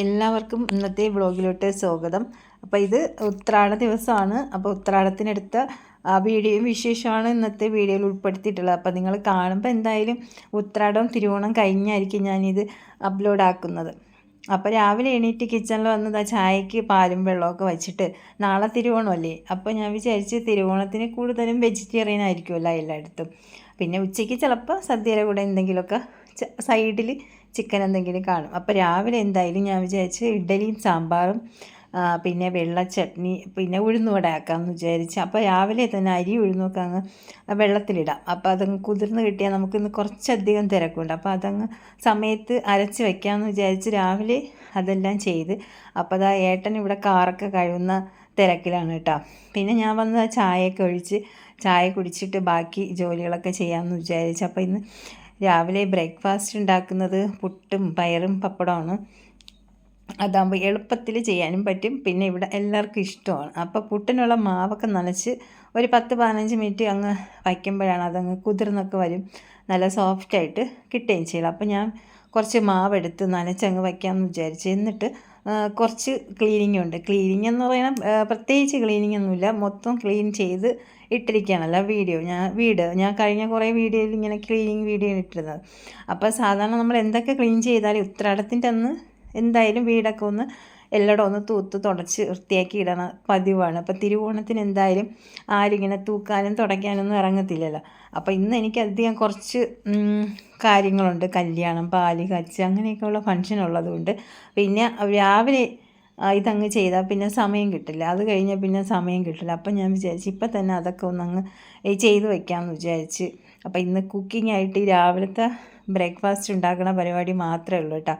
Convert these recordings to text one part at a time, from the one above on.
എല്ലാവർക്കും ഇന്നത്തെ വ്ളോഗിലോട്ട് സ്വാഗതം. അപ്പോൾ ഇത് ഉത്രാട ദിവസമാണ്. അപ്പോൾ ഉത്രാടത്തിനെടുത്ത വീഡിയോയും വിശേഷമാണ് ഇന്നത്തെ വീഡിയോയിൽ ഉൾപ്പെടുത്തിയിട്ടുള്ളത്. അപ്പോൾ നിങ്ങൾ കാണുമ്പോൾ എന്തായാലും ഉത്രാടം തിരുവോണം കഴിഞ്ഞായിരിക്കും ഞാനിത് അപ്ലോഡ് ആക്കുന്നത്. അപ്പോൾ രാവിലെ എണീറ്റ് കിച്ചണിൽ വന്നത് ആ ചായക്ക് പാലും വെള്ളമൊക്കെ വെച്ചിട്ട്. നാളെ തിരുവോണമല്ലേ അപ്പോൾ ഞാൻ വിചാരിച്ച് തിരുവോണത്തിന് കൂടുതലും വെജിറ്റേറിയൻ ആയിരിക്കുമല്ലോ എല്ലായിടത്തും. പിന്നെ ഉച്ചയ്ക്ക് ചിലപ്പോൾ സദ്യയുടെ കൂടെ എന്തെങ്കിലുമൊക്കെ സൈഡിൽ ചിക്കൻ എന്തെങ്കിലും കാണും. അപ്പോൾ രാവിലെ എന്തായാലും ഞാൻ വിചാരിച്ച് ഇഡ്ഡലിയും സാമ്പാറും പിന്നെ വെള്ള ചട്നി പിന്നെ ഉഴുന്നുവട ആക്കാമെന്ന് വിചാരിച്ച്. അപ്പോൾ രാവിലെ തന്നെ അരി ഉഴുന്നൊക്കെ അങ്ങ് വെള്ളത്തിലിടാം. അപ്പോൾ അതങ്ങ് കുതിർന്ന് കിട്ടിയാൽ നമുക്കിന്ന് കുറച്ചധികം തിരക്കുണ്ട്. അപ്പോൾ അതങ്ങ് സമയത്ത് അരച്ച് വെക്കാമെന്ന് വിചാരിച്ച് രാവിലെ അതെല്ലാം ചെയ്ത് അപ്പോൾ അതാ ഏട്ടൻ ഇവിടെ കാറൊക്കെ കഴിയുന്ന തിരക്കിലാണ് കേട്ടോ. പിന്നെ ഞാൻ വന്ന് ചായയൊക്കെ ഒഴിച്ച് ചായ കുടിച്ചിട്ട് ബാക്കി ജോലികളൊക്കെ ചെയ്യാമെന്ന് വിചാരിച്ചു. അപ്പോൾ ഇന്ന് രാവിലെ ബ്രേക്ക്ഫാസ്റ്റ് ഉണ്ടാക്കുന്നത് പുട്ടും പയറും പപ്പടമാണ് അതാകുമ്പോൾ എളുപ്പത്തിൽ ചെയ്യാനും പറ്റും. പിന്നെ ഇവിടെ എല്ലാവർക്കും ഇഷ്ടമാണ്. അപ്പോൾ പുട്ടിനുള്ള മാവൊക്കെ നനച്ച് ഒരു പത്ത് പതിനഞ്ച് മിനിറ്റ് അങ്ങ് വയ്ക്കുമ്പോഴാണ് അതങ്ങ് കുതിർന്നൊക്കെ വരും. നല്ല സോഫ്റ്റായിട്ട് കിട്ടുകയും ചെയ്യില്ല അപ്പോൾ ഞാൻ കുറച്ച് മാവെടുത്ത് നനച്ചങ്ങ് വയ്ക്കാമെന്ന് വിചാരിച്ചു. എന്നിട്ട് കുറച്ച് ക്ലീനിങ് ഉണ്ട്. ക്ലീനിങ് എന്ന് പറയുന്നത് പ്രത്യേകിച്ച് ക്ലീനിങ് ഒന്നുമില്ല. മൊത്തം ക്ലീൻ ചെയ്ത് ഇട്ടിരിക്കുകയാണല്ലോ വീഡിയോ. ഞാൻ വീട് ഞാൻ കഴിഞ്ഞ കുറേ വീഡിയോയിൽ ഇങ്ങനെ ക്ലീനിങ് വീഡിയോ ഇട്ടിരുന്നത്. അപ്പോൾ സാധാരണ നമ്മൾ എന്തൊക്കെ ക്ലീൻ ചെയ്താലും ഉത്രാടത്തിന്റെ അന്ന് എന്തായാലും വീടൊക്കെ ഒന്ന് എല്ലായിടും ഒന്ന് തൂത്ത് തുടച്ച് വൃത്തിയാക്കി ഇടണ പതിവാണ്. അപ്പോൾ തിരുവോണത്തിന് എന്തായാലും ആരും ഇങ്ങനെ തൂക്കാനും തുടയ്ക്കാനൊന്നും ഇറങ്ങത്തില്ലല്ലോ. അപ്പോൾ ഇന്ന് എനിക്ക് അധികം കുറച്ച് കാര്യങ്ങളുണ്ട്. കല്യാണം പാൽ കച്ച് അങ്ങനെയൊക്കെയുള്ള ഫങ്ഷൻ ഉള്ളതുകൊണ്ട്. പിന്നെ രാവിലെ ഇതങ്ങ് ചെയ്താൽ പിന്നെ സമയം കിട്ടില്ല. അത് കഴിഞ്ഞാൽ പിന്നെ സമയം കിട്ടില്ല. അപ്പം ഞാൻ വിചാരിച്ചു ഇപ്പം തന്നെ അതൊക്കെ ഒന്നങ്ങ് ചെയ്ത് വെക്കാമെന്ന് വിചാരിച്ച്. അപ്പം ഇന്ന് കുക്കിംഗ് ആയിട്ട് രാവിലത്തെ ബ്രേക്ക്ഫാസ്റ്റ് ഉണ്ടാക്കുന്ന പരിപാടി മാത്രമേ ഉള്ളൂ കേട്ടോ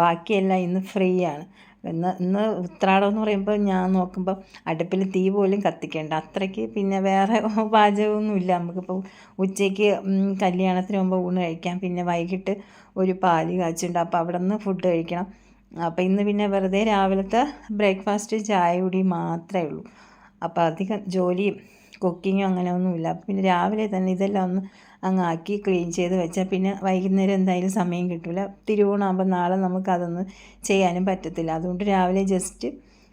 ബാക്കിയെല്ലാം ഇന്ന് ഫ്രീ ആണ്. ഇന്ന് ഇന്ന് ഉത്രാടം എന്ന് പറയുമ്പോൾ ഞാൻ നോക്കുമ്പോൾ അടുപ്പിൽ തീ പോലും കത്തിക്കേണ്ട. അത്രയ്ക്ക് പിന്നെ വേറെ പാചകമൊന്നുമില്ല നമുക്കിപ്പോൾ ഉച്ചയ്ക്ക് കല്യാണത്തിന് മുമ്പ് ഊണ് കഴിക്കാം. പിന്നെ വൈകിട്ട് ഒരു പാൽ കാച്ചുണ്ട്. അപ്പോൾ അവിടെ നിന്ന് ഫുഡ് കഴിക്കണം. അപ്പോൾ ഇന്ന് പിന്നെ വെറുതെ രാവിലത്തെ ബ്രേക്ക്ഫാസ്റ്റ് ചായ കൂടി മാത്രമേ ഉള്ളൂ. അപ്പോൾ അധികം ജോലിയും കുക്കിങ്ങും അങ്ങനെ ഒന്നുമില്ല പിന്നെ രാവിലെ തന്നെ ഇതെല്ലാം ഒന്ന് അങ്ങ് ആക്കി ക്ലീൻ ചെയ്ത് വെച്ചാൽ പിന്നെ വൈകുന്നേരം എന്തായാലും സമയം കിട്ടില്ല തിരുവോണമാകുമ്പോൾ നാളെ നമുക്കതൊന്നും ചെയ്യാനും പറ്റത്തില്ല. അതുകൊണ്ട് രാവിലെ ജസ്റ്റ്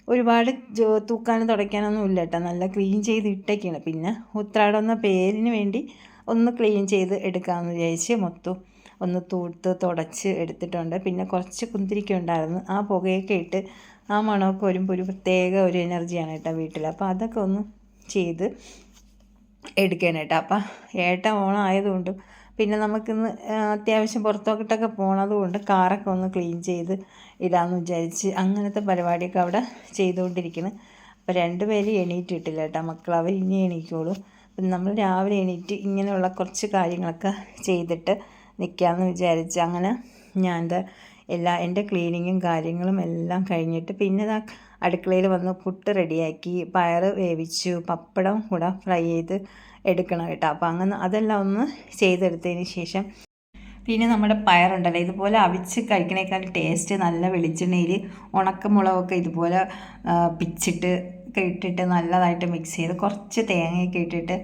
ഒരുപാട് ജോ തൂക്കാനും തുടയ്ക്കാനൊന്നും ഇല്ല കേട്ടോ. നല്ല ക്ലീൻ ചെയ്ത് ഇട്ടേക്കാണ് പിന്നെ ഉത്രാടം എന്ന പേരിന് വേണ്ടി ഒന്ന് ക്ലീൻ ചെയ്ത് എടുക്കാമെന്ന് വിചാരിച്ച് മൊത്തം ഒന്ന് തൂത്ത് തുടച്ച് എടുത്തിട്ടുണ്ട്. പിന്നെ കുറച്ച് കുന്തിരിക്ക ഉണ്ടായിരുന്നു. ആ പുകയൊക്കെ ഇട്ട് ആ മണമൊക്കെ വരുമ്പോൾ ഒരു പ്രത്യേക ഒരു എനർജിയാണ് കേട്ടോ വീട്ടിൽ അപ്പോൾ അതൊക്കെ ഒന്ന് ചെയ്ത് എടുക്കണം കേട്ടോ. അപ്പം ഏട്ട ഓണം ആയതുകൊണ്ട് പിന്നെ നമുക്കിന്ന് അത്യാവശ്യം പുറത്തോട്ടൊക്കെ പോണതുകൊണ്ട് കാറൊക്കെ ഒന്ന് ക്ലീൻ ചെയ്ത് ഇടാമെന്ന് വിചാരിച്ച് അങ്ങനത്തെ പരിപാടിയൊക്കെ അവിടെ ചെയ്തുകൊണ്ടിരിക്കുന്നു അപ്പോൾ രണ്ടുപേരും എണീറ്റിട്ടില്ല കേട്ടോ. മക്കൾ അവർ ഇനി എണീക്കോളൂ. അപ്പം നമ്മൾ രാവിലെ എണീറ്റ് ഇങ്ങനെയുള്ള കുറച്ച് കാര്യങ്ങളൊക്കെ ചെയ്തിട്ട് നിൽക്കാമെന്ന് വിചാരിച്ച് അങ്ങനെ ഞാൻ എന്റെ എല്ലാ എന്റെ ക്ലീനിങ്ങും കാര്യങ്ങളും എല്ലാം കഴിഞ്ഞിട്ട് പിന്നെ ഇതാ അടുക്കളയിൽ വന്ന് പുട്ട് റെഡിയാക്കി പയർ വേവിച്ചു പപ്പടം കൂടെ ഫ്രൈ ചെയ്ത് എടുക്കണം കേട്ടോ. അപ്പോൾ അങ്ങനെ അതെല്ലാം ഒന്ന് ചെയ്തെടുത്തതിന് ശേഷം പിന്നെ നമ്മുടെ പയറുണ്ടല്ലോ ഇതുപോലെ അവിച്ച് കഴിക്കണേക്കാൾ ടേസ്റ്റ് നല്ല വെളിച്ചെണ്ണയിൽ ഉണക്കമുളകൊക്കെ ഇതുപോലെ പിച്ചിട്ട് ഇട്ടിട്ട് നല്ലതായിട്ട് മിക്സ് ചെയ്ത് കുറച്ച് തേങ്ങയൊക്കെ ഇട്ടിട്ട്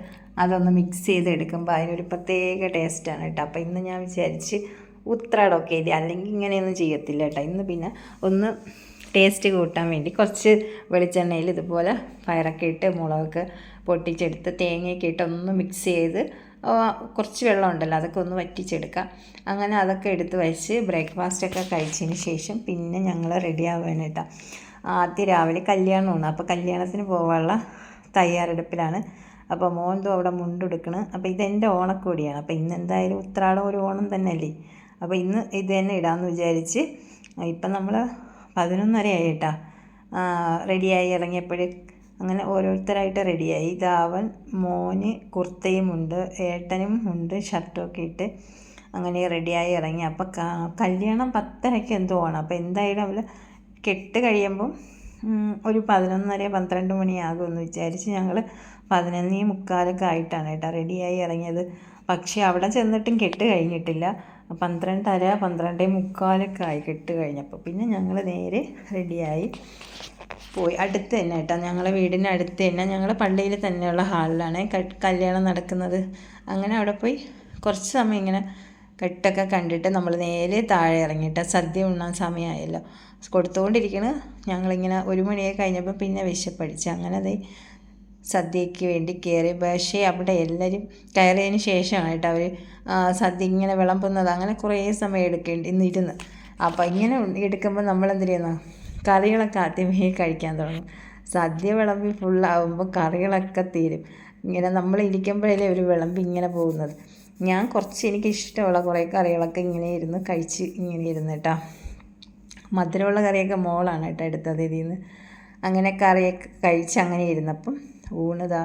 അതൊന്ന് മിക്സ് ചെയ്തെടുക്കുമ്പോൾ അതിനൊരു പ്രത്യേക ടേസ്റ്റാണ് കേട്ടോ. അപ്പോൾ ഇന്ന് ഞാൻ വിചാരിച്ച് ഉത്രാടൊക്കെ ഇല്ല? അല്ലെങ്കിൽ ഇങ്ങനെയൊന്നും ചെയ്യത്തില്ല കേട്ടോ. ഇന്ന് പിന്നെ ഒന്ന് ടേസ്റ്റ് കൂട്ടാൻ വേണ്ടി കുറച്ച് വെളിച്ചെണ്ണയിൽ ഇതുപോലെ പയറൊക്കെ ഇട്ട് മുളകൊക്കെ പൊട്ടിച്ചെടുത്ത് തേങ്ങയൊക്കെ ഇട്ട് ഒന്ന് മിക്സ് ചെയ്ത് കുറച്ച് വെള്ളം ഉണ്ടല്ലോ അതൊക്കെ ഒന്ന് വറ്റിച്ചെടുക്കാം. അങ്ങനെ അതൊക്കെ എടുത്ത് വെച്ച് ബ്രേക്ക്ഫാസ്റ്റൊക്കെ കഴിച്ചതിന് ശേഷം പിന്നെ ഞങ്ങൾ റെഡി ആവാനായിട്ടാണ് ആദ്യം രാവിലെ കല്യാണമാണ്. അപ്പോൾ കല്യാണത്തിന് പോകാനുള്ള തയ്യാറെടുപ്പിലാണ് അപ്പോൾ മോന്തോ അവിടെ മുണ്ടെടുക്കണം. അപ്പോൾ ഇതെന്റെ ഓണക്കോടിയാണ്. അപ്പോൾ ഇന്ന് എന്തായാലും ഉത്രാടം ഒരു ഓണം തന്നെയല്ലേ? അപ്പോൾ ഇന്ന് ഇത് തന്നെ ഇടാമെന്ന് വിചാരിച്ച് ഇപ്പം നമ്മൾ പതിനൊന്നരയായി കേട്ടോ റെഡിയായി ഇറങ്ങിയപ്പോഴേ അങ്ങനെ ഓരോരുത്തരായിട്ട് റെഡിയായി. ഇതാവൻ മോന് കുർത്തയും ഉണ്ട് ഏട്ടനും ഉണ്ട് ഷർട്ടൊക്കെ ഇട്ട് അങ്ങനെ റെഡിയായി ഇറങ്ങി. അപ്പോൾ കല്യാണം പത്തരയ്ക്ക് എന്തോ ആണ്. അപ്പോൾ എന്തായാലും അവൾ കെട്ട് കഴിയുമ്പം ഒരു പതിനൊന്നര പന്ത്രണ്ട് മണിയാകുമെന്ന് വിചാരിച്ച് ഞങ്ങൾ പതിനൊന്നേ മുക്കാലൊക്കെ ആയിട്ടാണ് കേട്ടോ റെഡിയായി ഇറങ്ങിയത്. പക്ഷേ അവിടെ ചെന്നിട്ടും കെട്ട് കഴിഞ്ഞിട്ടില്ല. പന്ത്രണ്ടര പന്ത്രണ്ടേ മുക്കാലൊക്കെ ആയി കെട്ട് കഴിഞ്ഞപ്പോൾ പിന്നെ ഞങ്ങൾ നേരെ റെഡിയായി പോയി. അടുത്ത് തന്നെ കേട്ടോ ഞങ്ങളെ വീടിന്റെ അടുത്ത് തന്നെ. ഞങ്ങൾ പള്ളിയിൽ തന്നെയുള്ള ഹാളിലാണ് കല്യാണം നടക്കുന്നത്. അങ്ങനെ അവിടെ പോയി കുറച്ച് സമയം ഇങ്ങനെ കെട്ടൊക്കെ കണ്ടിട്ട് നമ്മൾ നേരെ താഴെ ഇറങ്ങിയിട്ട് സദ്യ ഉണ്ണാൻ സമയമായല്ലോ. കൊടുത്തുകൊണ്ടിരിക്കണ് ഞങ്ങളിങ്ങനെ ഒരു മണിയൊക്കെ കഴിഞ്ഞപ്പോൾ പിന്നെ വിശപ്പടിച്ച് അങ്ങനെ അത് സദ്യയ്ക്ക് വേണ്ടി കയറി. പക്ഷേ അവിടെ എല്ലാവരും കയറിയതിന് ശേഷമാണ് കേട്ടോ അവർ സദ്യ ഇങ്ങനെ വിളമ്പുന്നത് അങ്ങനെ കുറേ സമയം എടുക്കേണ്ടി ഇന്നിരുന്ന് അപ്പോൾ ഇങ്ങനെ എടുക്കുമ്പോൾ നമ്മൾ എന്ത് ചെയ്യുന്നു? കറികളൊക്കെ ആദ്യമേ കഴിക്കാൻ തുടങ്ങും. സദ്യ വിളമ്പി ഫുള്ളാവുമ്പോൾ കറികളൊക്കെ തീരും. ഇങ്ങനെ നമ്മൾ ഇരിക്കുമ്പോഴല്ലേ ഒരു വിളമ്പി ഇങ്ങനെ പോകുന്നത്. ഞാൻ കുറച്ച് എനിക്ക് ഇഷ്ടമുള്ള കുറേ കറികളൊക്കെ ഇങ്ങനെ ഇരുന്ന് കഴിച്ച് ഇങ്ങനെ ഇരുന്ന് കേട്ടോ. മധുരമുള്ള കറിയൊക്കെ മോളാണ് കേട്ടോ എടുത്തത് ഇതിൽ നിന്ന് അങ്ങനെ കറിയൊക്കെ കഴിച്ച് അങ്ങനെ ഇരുന്നപ്പം ഊണിതാ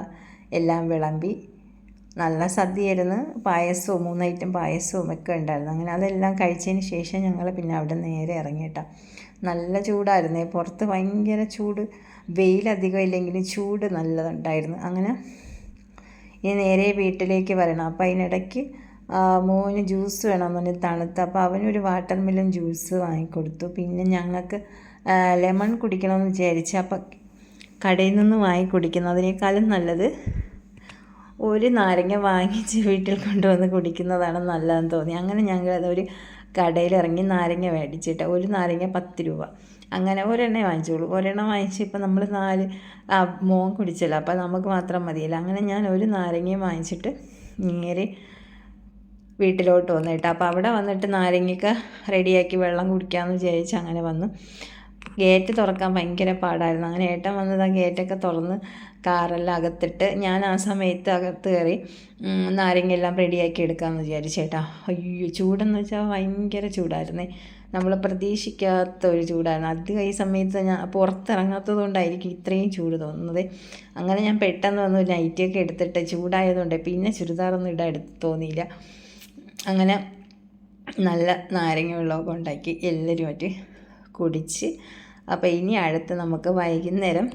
എല്ലാം വിളമ്പി നല്ല സദ്യയായിരുന്നു. പായസവും മൂന്നൈറ്റം പായസവും ഒക്കെ ഉണ്ടായിരുന്നു. അങ്ങനെ അതെല്ലാം കഴിച്ചതിന് ശേഷം ഞങ്ങൾ പിന്നെ അവിടെ നേരെ ഇറങ്ങിയിട്ടാ നല്ല ചൂടായിരുന്നു. പുറത്ത് ഭയങ്കര ചൂട്. വെയിലധികം ഇല്ലെങ്കിലും ചൂട് നല്ലതുണ്ടായിരുന്നു. അങ്ങനെ ഇനി നേരെ വീട്ടിലേക്ക് വരണം. അപ്പം അതിനിടയ്ക്ക് മോന് ജ്യൂസ് വേണമെന്ന് പറഞ്ഞ് തണുത്ത് അപ്പോൾ അവനൊരു വാട്ടർ മെലൺ ജ്യൂസ് വാങ്ങിക്കൊടുത്തു. പിന്നെ ഞങ്ങൾക്ക് ലെമൺ കുടിക്കണമെന്ന് വിചാരിച്ച് അപ്പം കടയിൽ നിന്ന് വാങ്ങി കുടിക്കുന്നതിനേക്കാളും നല്ലത് ഒരു നാരങ്ങ വാങ്ങിച്ച് വീട്ടിൽ കൊണ്ടുവന്ന് കുടിക്കുന്നതാണ് നല്ലതെന്ന് തോന്നി. അങ്ങനെ ഞങ്ങൾ അതൊരു കടയിൽ ഇറങ്ങി നാരങ്ങ മേടിച്ചിട്ട് ഒരു നാരങ്ങ പത്ത് രൂപ. അങ്ങനെ ഒരെണ്ണേ വാങ്ങിച്ചോളൂ ഒരെണ്ണം വാങ്ങിച്ച് ഇപ്പം നമ്മൾ നാല് മോൻ കുടിച്ചല്ലോ അപ്പം നമുക്ക് മാത്രം മതിയല്ലോ. അങ്ങനെ ഞാൻ ഒരു നാരങ്ങയും വാങ്ങിച്ചിട്ട് നേരെ വീട്ടിലോട്ട് വന്നിട്ട് അപ്പോൾ അവിടെ വന്നിട്ട് നാരങ്ങയ്ക്ക് റെഡിയാക്കി വെള്ളം കുടിക്കാമെന്ന് വിചാരിച്ച് അങ്ങനെ വന്നു. ഗേറ്റ് തുറക്കാൻ ഭയങ്കര പാടായിരുന്നു. അങ്ങനെ ഏട്ടൻ വന്നത് ആ ഗേറ്റൊക്കെ തുറന്ന് കാറെല്ലാം അകത്തിട്ട് ഞാൻ ആ സമയത്ത് അകത്ത് കയറി നാരങ്ങയെല്ലാം റെഡിയാക്കി എടുക്കാമെന്ന് വിചാരിച്ചു ചേട്ടാ അയ്യോ ചൂടെന്ന് വെച്ചാൽ ഭയങ്കര ചൂടായിരുന്നേ. നമ്മൾ പ്രതീക്ഷിക്കാത്ത ഒരു ചൂടായിരുന്നു. അധികം ഈ സമയത്ത് ഞാൻ പുറത്തിറങ്ങാത്തത് കൊണ്ടായിരിക്കും ഇത്രയും ചൂട് തോന്നുന്നത്. അങ്ങനെ ഞാൻ പെട്ടെന്ന് വന്ന് നൈറ്റിയൊക്കെ എടുത്തിട്ട് ചൂടായതുകൊണ്ട് പിന്നെ ചുരിദാറൊന്നും ഇടാൻ എടുത്ത് തോന്നിയില്ല. അങ്ങനെ നല്ല നാരങ്ങ വെള്ളമൊക്കെ ഉണ്ടാക്കി എല്ലാവരുമായിട്ട് കുടിച്ച്. അപ്പോൾ ഇനി അടുത്ത് നമുക്ക് വൈകുന്നേരം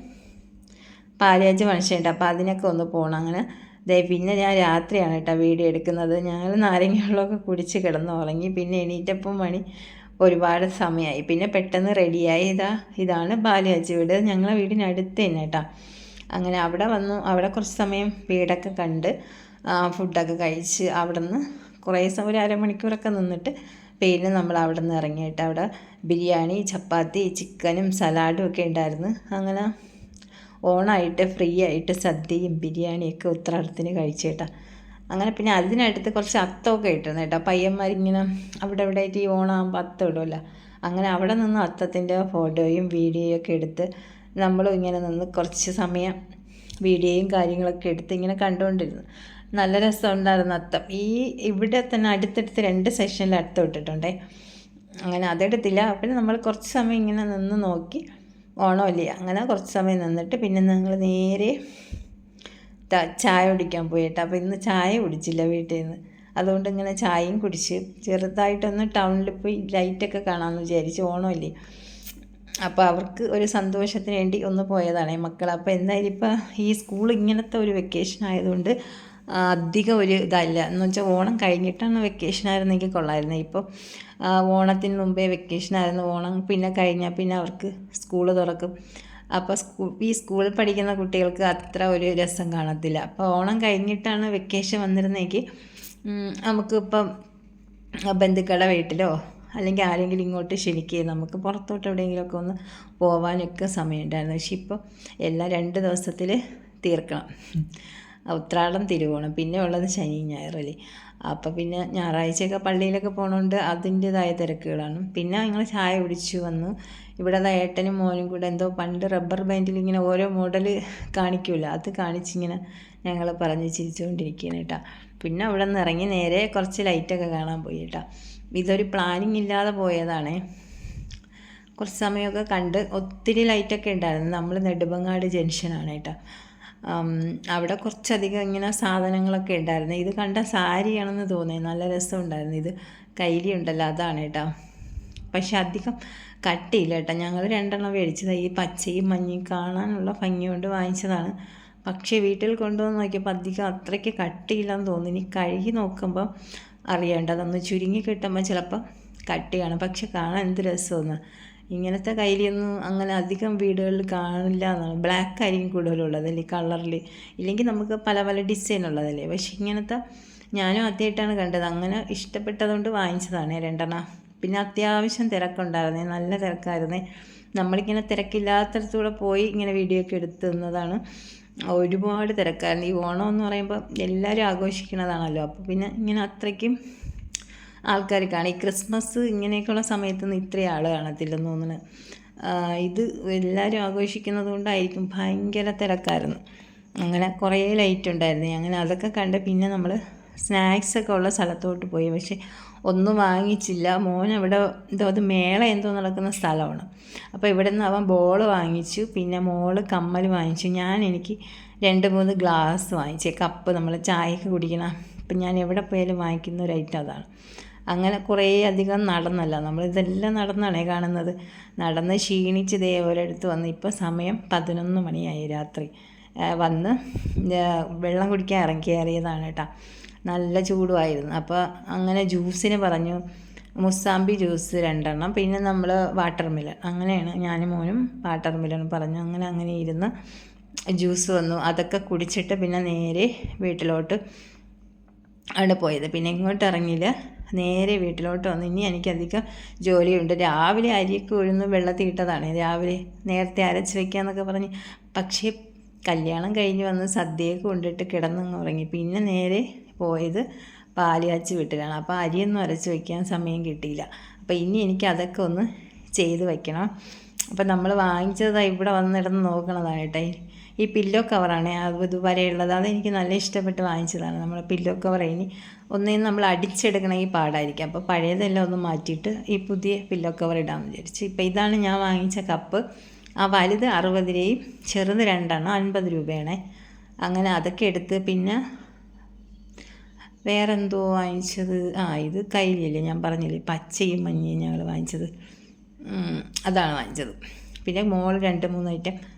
പാലിയാച്ച് മനുഷ്യനുണ്ട്. അപ്പോൾ അതിനൊക്കെ ഒന്ന് പോകണം അങ്ങനെ ദേ പിന്നെ ഞാൻ രാത്രിയാണ് കേട്ടോ വീഡിയോ എടുക്കുന്നത്. ഞങ്ങൾ നാരങ്ങ വെള്ളമൊക്കെ കുടിച്ച് കിടന്ന് ഉറങ്ങി. പിന്നെ എണീറ്റപ്പം മണി ഒരുപാട് സമയമായി. പിന്നെ പെട്ടെന്ന് റെഡിയായി. ഇതാ ഇതാണ് ബാലിയാച്ചി വീട്. ഞങ്ങളെ വീടിനടുത്ത് തന്നെ കേട്ടോ. അങ്ങനെ അവിടെ വന്നു. അവിടെ കുറച്ച് സമയം വീടൊക്കെ കണ്ട് ഫുഡൊക്കെ കഴിച്ച് അവിടെ നിന്ന് കുറേ സമയം ഒരു അരമണിക്കൂറൊക്കെ നിന്നിട്ട് പിന്നെ നമ്മൾ അവിടെ നിന്ന് ഇറങ്ങിയിട്ട് അവിടെ ബിരിയാണി ചപ്പാത്തി ചിക്കനും സലാഡും ഒക്കെ ഉണ്ടായിരുന്നു. അങ്ങനെ ഓണായിട്ട് ഫ്രീ ആയിട്ട് സദ്യയും ബിരിയാണിയൊക്കെ ഉത്രാടത്തിന് കഴിച്ചേട്ടാ അങ്ങനെ പിന്നെ അതിനടുത്ത് കുറച്ച് അത്തമൊക്കെ ഇട്ടിരുന്നു കേട്ടോ. പയ്യന്മാരിങ്ങനെ അവിടെ ഇവിടെ ആയിട്ട് ഈ ഓണാകുമ്പോൾ അത്തം ഇടുമല്ലോ അങ്ങനെ അവിടെ നിന്ന് അത്തത്തിന്റെ ഫോട്ടോയും വീഡിയോയും ഒക്കെ എടുത്ത് നമ്മളും ഇങ്ങനെ നിന്ന് കുറച്ച് സമയം വീഡിയോയും കാര്യങ്ങളൊക്കെ എടുത്ത് ഇങ്ങനെ കണ്ടുകൊണ്ടിരുന്നു. നല്ല രസമുണ്ടായിരുന്നു അത്തം ഈ ഇവിടെ തന്നെ അടുത്തടുത്ത് രണ്ട് സെഷനിൽ അത്തം ഇട്ടിട്ടുണ്ടേ അങ്ങനെ അതെടുത്തില്ല. പിന്നെ നമ്മൾ കുറച്ച് സമയം ഇങ്ങനെ നിന്ന് നോക്കി. ഓണമില്ല അങ്ങനെ കുറച്ച് സമയം നിന്നിട്ട് പിന്നെ ഞങ്ങൾ നേരെ ചായ കുടിക്കാൻ പോയിട്ട്. അപ്പോൾ ഇന്ന് ചായ കുടിച്ചില്ല വീട്ടിൽ നിന്ന് അതുകൊണ്ട് ഇങ്ങനെ ചായയും കുടിച്ച് ചെറുതായിട്ടൊന്ന് ടൗണിൽ പോയി ലൈറ്റൊക്കെ കാണാമെന്ന് വിചാരിച്ച് ഓണമില്ലേ അപ്പോൾ അവർക്ക് ഒരു സന്തോഷത്തിന് വേണ്ടി ഒന്ന് പോയതാണ് മക്കൾ അപ്പോൾ എന്തായാലും ഇപ്പോൾ ഈ സ്കൂൾ ഇങ്ങനത്തെ ഒരു വെക്കേഷൻ ആയതുകൊണ്ട് അധികം ഒരു ഇതല്ല. എന്ന് വെച്ചാൽ ഓണം കഴിഞ്ഞിട്ടാണ് വെക്കേഷൻ ആയിരുന്നെങ്കിൽ കൊള്ളായിരുന്നു. ഇപ്പോൾ ഓണത്തിന് മുമ്പേ വെക്കേഷൻ ആയിരുന്നു. ഓണം പിന്നെ കഴിഞ്ഞാൽ പിന്നെ അവർക്ക് സ്കൂൾ തുറക്കും. അപ്പോൾ സ്കൂ ഈ സ്കൂളിൽ പഠിക്കുന്ന കുട്ടികൾക്ക് അത്ര ഒരു രസം കാണത്തില്ല. അപ്പോൾ ഓണം കഴിഞ്ഞിട്ടാണ് വെക്കേഷൻ വന്നിരുന്നെങ്കിൽ നമുക്കിപ്പം ബന്ധുക്കളുടെ വീട്ടിലോ അല്ലെങ്കിൽ ആരെങ്കിലും ഇങ്ങോട്ട് ക്ഷണിക്കുകയും നമുക്ക് പുറത്തോട്ട് എവിടെയെങ്കിലുമൊക്കെ ഒന്ന് പോകാനൊക്കെ സമയമുണ്ടായിരുന്നു. പക്ഷെ ഇപ്പോൾ എല്ലാം രണ്ട് ദിവസത്തിൽ തീർക്കണം. ഉത്രാടം തിരുവോണം പിന്നെ ഉള്ളത് ശനി ഞായറല്ലേ അപ്പോൾ പിന്നെ ഞായറാഴ്ചയൊക്കെ പള്ളിയിലൊക്കെ പോകണോണ്ട് അതിന്റെതായ തിരക്കുകളാണ്. പിന്നെ ഞങ്ങൾ ചായ കുടിച്ചു വന്നു. ഇവിടെ ഏട്ടനും മോനും കൂടെ എന്തോ പണ്ട് റബ്ബർ ബാൻഡിൽ ഇങ്ങനെ ഓരോ മോഡൽ കാണിക്കുമല്ലോ അത് കാണിച്ചിങ്ങനെ ഞങ്ങൾ പറഞ്ഞ് ചിരിച്ചുകൊണ്ടിരിക്കുകയാണ് കേട്ടോ. പിന്നെ അവിടെ നിന്ന് ഇറങ്ങി നേരെ കുറച്ച് ലൈറ്റൊക്കെ കാണാൻ പോയി കേട്ടോ. ഇതൊരു പ്ലാനിങ് ഇല്ലാതെ പോയതാണേ. കുറച്ച് സമയമൊക്കെ കണ്ട് ഒത്തിരി ലൈറ്റൊക്കെ ഉണ്ടായിരുന്നു. നമ്മൾ നെടുമ്പങ്ങാട് ജംഗ്ഷനാണ് കേട്ടോ. അവിടെ കുറച്ചധികം ഇങ്ങനെ സാധനങ്ങളൊക്കെ ഉണ്ടായിരുന്നു. ഇത് കണ്ട സാരിയാണെന്ന് തോന്നി നല്ല രസം ഉണ്ടായിരുന്നു ഇത് കൈലി ഉണ്ടല്ലോ അതാണ് കേട്ടോ. പക്ഷെ അധികം കട്ടിയില്ല കേട്ടോ. ഞങ്ങൾ രണ്ടെണ്ണം മേടിച്ചത്. ഈ പച്ചയും മഞ്ഞയും കാണാനുള്ള ഭംഗി കൊണ്ട് വാങ്ങിച്ചതാണ്. പക്ഷേ വീട്ടിൽ കൊണ്ടുവന്ന് നോക്കിയപ്പോൾ അധികം അത്രയ്ക്ക് കട്ടിയില്ലെന്ന് തോന്നി ഇനി കഴുകി നോക്കുമ്പോൾ അറിയേണ്ടതൊന്ന് ചുരുങ്ങി കിട്ടുമ്പോൾ ചിലപ്പോൾ കട്ടിയാണ്. പക്ഷെ കാണാൻ എന്ത് രസമെന്ന്. ഇങ്ങനത്തെ കൈലിയൊന്നും അങ്ങനെ അധികം വീടുകളിൽ കാണില്ല എന്നാണ്. ബ്ലാക്ക് ആയിരിക്കും കൂടുതലുള്ളത് അല്ലെങ്കിൽ കളറിൽ ഇല്ലെങ്കിൽ നമുക്ക് പല പല ഡിസൈൻ ഉള്ളതല്ലേ? പക്ഷേ ഇങ്ങനത്തെ ഞാനും ആദ്യമായിട്ടാണ് കണ്ടത്. അങ്ങനെ ഇഷ്ടപ്പെട്ടതുകൊണ്ട് വാങ്ങിച്ചതാണ് രണ്ടെണ്ണം. പിന്നെ അത്യാവശ്യം തിരക്കുണ്ടായിരുന്നേ. നല്ല തിരക്കായിരുന്നേ. നമ്മളിങ്ങനെ തിരക്കില്ലാത്തടത്തൂടെ പോയി ഇങ്ങനെ വീഡിയോ ഒക്കെ എടുത്തുന്നതാണ് ഒരുപാട് തിരക്കായിരുന്നു. ഈ ഓണം എന്ന് പറയുമ്പോൾ എല്ലാവരും ആഘോഷിക്കുന്നതാണല്ലോ. അപ്പോൾ പിന്നെ ഇങ്ങനെ അത്രയ്ക്കും ആൾക്കാർ കാണും. ഈ ക്രിസ്മസ് ഇങ്ങനെയൊക്കെയുള്ള സമയത്തൊന്നും ഇത്രയും ആൾ കാണത്തില്ലെന്ന് തോന്നുന്നു. ഇത് എല്ലാവരും ആഘോഷിക്കുന്നത് കൊണ്ടായിരിക്കും ഭയങ്കര തിരക്കായിരുന്നു. അങ്ങനെ കുറേ ലൈറ്റ് ഉണ്ടായിരുന്നു. അങ്ങനെ അതൊക്കെ കണ്ട് പിന്നെ നമ്മൾ സ്നാക്സ് ഒക്കെ ഉള്ള സ്ഥലത്തോട്ട് പോയി. പക്ഷേ ഒന്നും വാങ്ങിച്ചില്ല. മോൻ അവിടെ എന്തോ അത് മേള എന്തോ നടക്കുന്ന സ്ഥലമാണ്. അപ്പോൾ ഇവിടെ നിന്ന് അവൻ ബോൾ വാങ്ങിച്ചു. പിന്നെ മോൾ കമ്മൽ വാങ്ങിച്ചു. ഞാൻ എനിക്ക് രണ്ട് മൂന്ന് ഗ്ലാസ് വാങ്ങിച്ചു. കപ്പ് നമ്മൾ ചായക്ക് കുടിക്കണം. അപ്പം ഞാൻ എവിടെ പോയാലും വാങ്ങിക്കുന്ന ഒരു ഐറ്റം അതാണ്. അങ്ങനെ കുറേ അധികം നടന്നല്ല. നമ്മളിതെല്ലാം നടന്നാണേ കാണുന്നത്. നടന്ന് ക്ഷീണിച്ച് ദേ അടുത്ത് വന്ന് ഇപ്പോൾ സമയം പതിനൊന്ന് മണിയായി രാത്രി. വന്ന് വെള്ളം കുടിക്കാൻ ഇറങ്ങിയറിയതാണ് കേട്ടോ. നല്ല ചൂടുമായിരുന്നു. അപ്പോൾ അങ്ങനെ ജ്യൂസിന് പറഞ്ഞു മുസാമ്പി ജ്യൂസ് രണ്ടെണ്ണം പിന്നെ നമ്മൾ വാട്ടർ മിലൺ. അങ്ങനെയാണ് ഞാനും മോനും വാട്ടർ മിലൺ പറഞ്ഞു. അങ്ങനെ അങ്ങനെ ഇരുന്ന് ജ്യൂസ് വന്നു. അതൊക്കെ കുടിച്ചിട്ട് പിന്നെ നേരെ വീട്ടിലോട്ട് ആണ് പോയത്. പിന്നെ ഇങ്ങോട്ട് ഇറങ്ങിയില്ല. നേരെ വീട്ടിലോട്ട് വന്നു. ഇനി എനിക്കധികം ജോലിയുണ്ട്. രാവിലെ അരിയൊക്കെ ഉഴുന്ന് വെള്ളത്തിൽ ഇട്ടതാണ്. രാവിലെ നേരത്തെ അരച്ച് വയ്ക്കാന്നൊക്കെ പറഞ്ഞ് പക്ഷേ കല്യാണം കഴിഞ്ഞ് വന്ന് സദ്യയൊക്കെ കൊണ്ടിട്ട് കിടന്നങ്ങ് ഉറങ്ങി. പിന്നെ നേരെ പോയത് പാൽ കാച്ചി വീട്ടിലാണ്. അപ്പോൾ അരിയൊന്നും അരച്ച് വയ്ക്കാൻ സമയം കിട്ടിയില്ല. അപ്പോൾ ഇനി എനിക്ക് അതൊക്കെ ഒന്ന് ചെയ്ത് വയ്ക്കണം അപ്പോൾ നമ്മൾ വാങ്ങിച്ചതാണ് ഇവിടെ വന്നിടന്ന് നോക്കണതാണ് കേട്ടോ. ഈ പില്ലോ കവറാണ് അതുവരെയുള്ളത് അതെനിക്ക് നല്ല ഇഷ്ടപ്പെട്ട് വാങ്ങിച്ചതാണ്. നമ്മൾ പില്ലോ കവർ ഇനി ഒന്നേന്ന് നമ്മൾ അടിച്ചെടുക്കണമെങ്കിൽ പാടായിരിക്കും. അപ്പോൾ പഴയതെല്ലാം ഒന്ന് മാറ്റിയിട്ട് ഈ പുതിയ പില്ലോ കവർ ഇടാമെന്ന് വിചാരിച്ചു. ഇപ്പോൾ ഇതാണ് ഞാൻ വാങ്ങിച്ച കപ്പ് ആ വലുത് അറുപത് രൂപയും ചെറുത് രണ്ടെണ്ണം അൻപത് രൂപയാണേ. അങ്ങനെ അതൊക്കെ എടുത്ത് പിന്നെ വേറെന്തോ വാങ്ങിച്ചത്. ആ ഇത് കയ്യിലില്ലേ? ഞാൻ പറഞ്ഞില്ലേ? പച്ചയും മഞ്ഞയും ഞങ്ങൾ വാങ്ങിച്ചത്. അതാണ് വാങ്ങിച്ചത്. പിന്നെ മോൾ രണ്ട് മൂന്ന് ഐറ്റം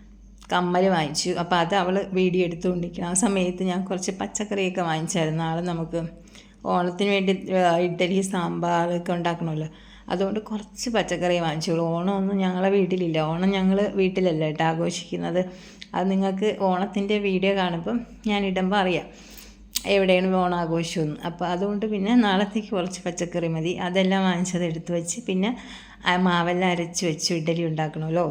കമ്മൽ വാങ്ങിച്ചു. അപ്പോൾ അത് അവൾ വീഡിയോ എടുത്തുകൊണ്ടിരിക്കണം ആ സമയത്ത് ഞാൻ കുറച്ച് പച്ചക്കറിയൊക്കെ വാങ്ങിച്ചായിരുന്നു. നാളെ നമുക്ക് ഓണത്തിന് വേണ്ടി ഇഡ്ഡലി സാമ്പാറൊക്കെ ഉണ്ടാക്കണമല്ലോ. അതുകൊണ്ട് കുറച്ച് പച്ചക്കറി വാങ്ങിച്ചോളൂ ഓണമൊന്നും ഞങ്ങളെ വീട്ടിലില്ല. ഓണം ഞങ്ങൾ വീട്ടിലല്ല കേട്ടോ ആഘോഷിക്കുന്നത്. അത് നിങ്ങൾക്ക് ഓണത്തിന്റെ വീഡിയോ കാണുമ്പം ഞാൻ ഇടുമ്പോൾ അറിയാം. എവിടെയാണ് ഓണം ആഘോഷമെന്ന് അപ്പോൾ അതുകൊണ്ട് പിന്നെ നാളത്തേക്ക് കുറച്ച് പച്ചക്കറി മതി. അതെല്ലാം വാങ്ങിച്ചത് എടുത്തു വെച്ച് പിന്നെ മാവെല്ലാം അരച്ച് വെച്ച് ഇഡ്ഡലി ഉണ്ടാക്കണമല്ലോ.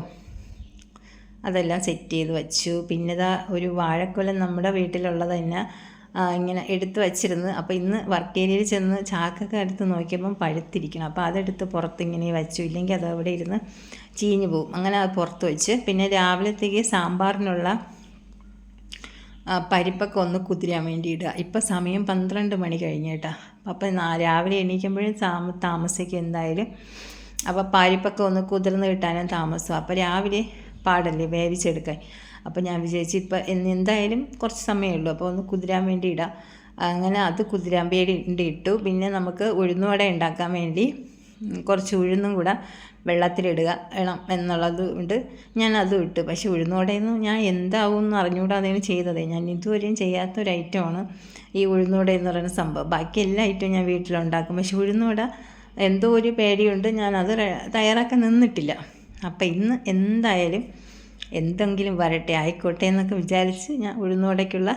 അതെല്ലാം സെറ്റ് ചെയ്ത് വെച്ചു. പിന്നെ ഇതാ ഒരു വാഴക്കൊലം നമ്മുടെ വീട്ടിലുള്ളത് തന്നെ ഇങ്ങനെ എടുത്ത് വച്ചിരുന്നു. അപ്പോൾ ഇന്ന് വർക്ക് ഏരിയയിൽ ചെന്ന് ചാക്കൊക്കെ എടുത്ത് നോക്കിയപ്പം പഴുത്തിരിക്കണം. അപ്പോൾ അതെടുത്ത് പുറത്ത് ഇങ്ങനെ വെച്ചു. ഇല്ലെങ്കിൽ അത് അവിടെ ഇരുന്ന് ചീഞ്ഞു പോകും അങ്ങനെ അത് പുറത്ത് വെച്ച്. പിന്നെ രാവിലത്തേക്ക് സാമ്പാറിനുള്ള പരിപ്പൊക്കെ ഒന്ന് കുതിരാൻ വേണ്ടി ഇടുക. ഇപ്പം സമയം പന്ത്രണ്ട് മണി കഴിഞ്ഞ് കേട്ടോ. അപ്പം രാവിലെ എണീക്കുമ്പോഴും താമ താമസിക്കും എന്തായാലും. അപ്പോൾ പരിപ്പൊക്കെ ഒന്ന് കുതിർന്ന് കിട്ടാനും താമസം. അപ്പോൾ രാവിലെ പാടല്ലേ വേവിച്ചെടുക്കാൻ. അപ്പോൾ ഞാൻ വിചാരിച്ചു ഇപ്പം എന്തായാലും കുറച്ച് സമയമേ ഉള്ളൂ. അപ്പോൾ ഒന്ന് കുതിരാൻ വേണ്ടി ഇടാം. അങ്ങനെ അത് കുതിരാൻ വേണ്ടി ഇട്ടു. പിന്നെ നമുക്ക് ഉഴുന്നുവട ഉണ്ടാക്കാൻ വേണ്ടി കുറച്ച് ഉഴുന്നും കൂടെ വെള്ളത്തിലിടുക വേണം എന്നുള്ളത് കൊണ്ട് ഞാൻ അതും ഇട്ടു. പക്ഷേ ഉഴുന്നുവടയൊന്നും ഞാൻ എന്താവും എന്ന് അറിഞ്ഞുകൂടാതെയാണ് ചെയ്തത്. ഞാൻ ഇതുവരെയും ചെയ്യാത്തൊരു ഐറ്റമാണ് ഈ ഉഴുന്നുവട എന്ന് പറയുന്ന സംഭവം. ബാക്കി എല്ലാ ഐറ്റവും ഞാൻ വീട്ടിലുണ്ടാക്കും. പക്ഷേ ഉഴുന്നുവട എന്തോ ഒരു പേടിയുണ്ട്. ഞാനത് തയ്യാറാക്കാൻ നിന്നിട്ടില്ല. അപ്പം ഇന്ന് എന്തായാലും എന്തെങ്കിലും വരട്ടെ ആയിക്കോട്ടെ എന്നൊക്കെ വിചാരിച്ച് ഞാൻ ഉഴുന്നോടയ്ക്കുള്ള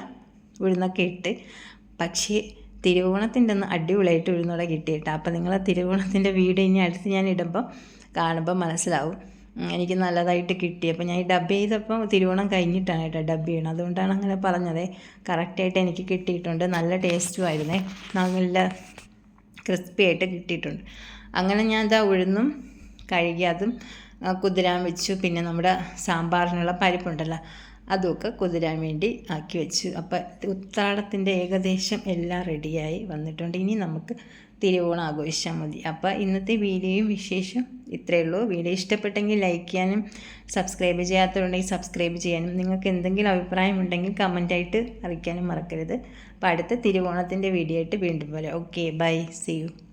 ഉഴുന്നൊക്കെ ഇട്ട് പക്ഷേ തിരുവോണത്തിന്റെ ഒന്ന് അടിപൊളിയായിട്ട് ഉഴുന്നുവട കിട്ടിയിട്ടാണ് അപ്പം നിങ്ങൾ തിരുവോണത്തിന്റെ വീട് ഇനി അടുത്ത് ഞാൻ ഇടുമ്പോൾ കാണുമ്പോൾ മനസ്സിലാവും. എനിക്ക് നല്ലതായിട്ട് കിട്ടി. അപ്പോൾ ഞാൻ ഈ ഡബ് ചെയ്തപ്പോൾ തിരുവോണം കഴിഞ്ഞിട്ടാണ് കേട്ടോ ഡബ് ചെയ്യണം അതുകൊണ്ടാണ് അങ്ങനെ പറഞ്ഞത്. കറക്റ്റായിട്ട് എനിക്ക് കിട്ടിയിട്ടുണ്ട്. നല്ല ടേസ്റ്റും ആയിരുന്നേ. നല്ല ക്രിസ്പി ആയിട്ട് കിട്ടിയിട്ടുണ്ട്. അങ്ങനെ ഞാൻ ഇതാ ഉഴുന്നും കഴുകി അതും കുതിരാൻ വെച്ചു. പിന്നെ നമ്മുടെ സാമ്പാറിനുള്ള പരിപ്പുണ്ടല്ലോ അതുമൊക്കെ കുതിരാൻ വേണ്ടി ആക്കി വെച്ചു. അപ്പോൾ ഉത്രാടത്തിന്റെ ഏകദേശം എല്ലാം റെഡിയായി വന്നിട്ടുണ്ട്. ഇനി നമുക്ക് തിരുവോണം ആഘോഷിച്ചാൽ മതി. അപ്പോൾ ഇന്നത്തെ വീഡിയോയും വിശേഷം ഇത്രയേ ഉള്ളൂ. വീഡിയോ ഇഷ്ടപ്പെട്ടെങ്കിൽ ലൈക്ക് ചെയ്യാനും സബ്സ്ക്രൈബ് ചെയ്യാത്തവരുണ്ടെങ്കിൽ സബ്സ്ക്രൈബ് ചെയ്യാനും നിങ്ങൾക്ക് എന്തെങ്കിലും അഭിപ്രായം ഉണ്ടെങ്കിൽ കമന്റായിട്ട് അറിയിക്കാനും മറക്കരുത്. അപ്പോൾ അടുത്ത തിരുവോണത്തിന്റെ വീഡിയോ ആയിട്ട് വീണ്ടും പോലെ ഓക്കെ ബൈ. See you